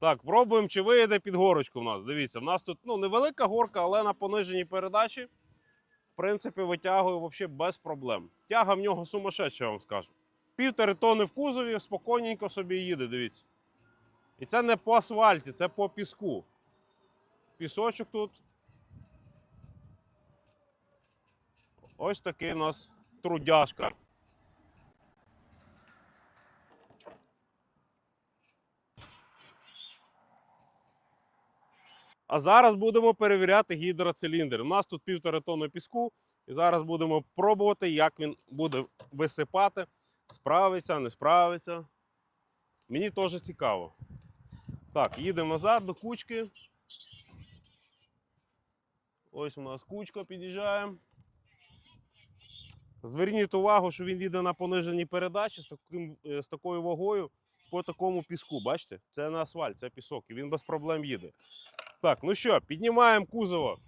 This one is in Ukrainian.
Так, пробуємо, чи виїде під горочку в нас. Дивіться, в нас тут ну, невелика горка, але на пониженій передачі, в принципі, витягує взагалі без проблем. Тяга в нього сумасшедша, я вам скажу. Півтори тони в кузові, спокійненько собі їде, дивіться. І це не по асфальті, це по піску. Пісочок тут. Ось такий у нас трудяшка. А зараз будемо перевіряти гідроциліндр. У нас тут півтори тонни піску, і зараз будемо пробувати, як він буде висипати. Справиться, не справиться. Мені теж цікаво. Так, їдемо назад до кучки. Ось у нас кучка під'їжджає. Зверніть увагу, що він їде на пониженій передачі з, таким, е, з такою вагою по такому піску. Бачите? Це не асфальт, це пісок, і він без проблем їде. Так, ну що, піднімаємо кузово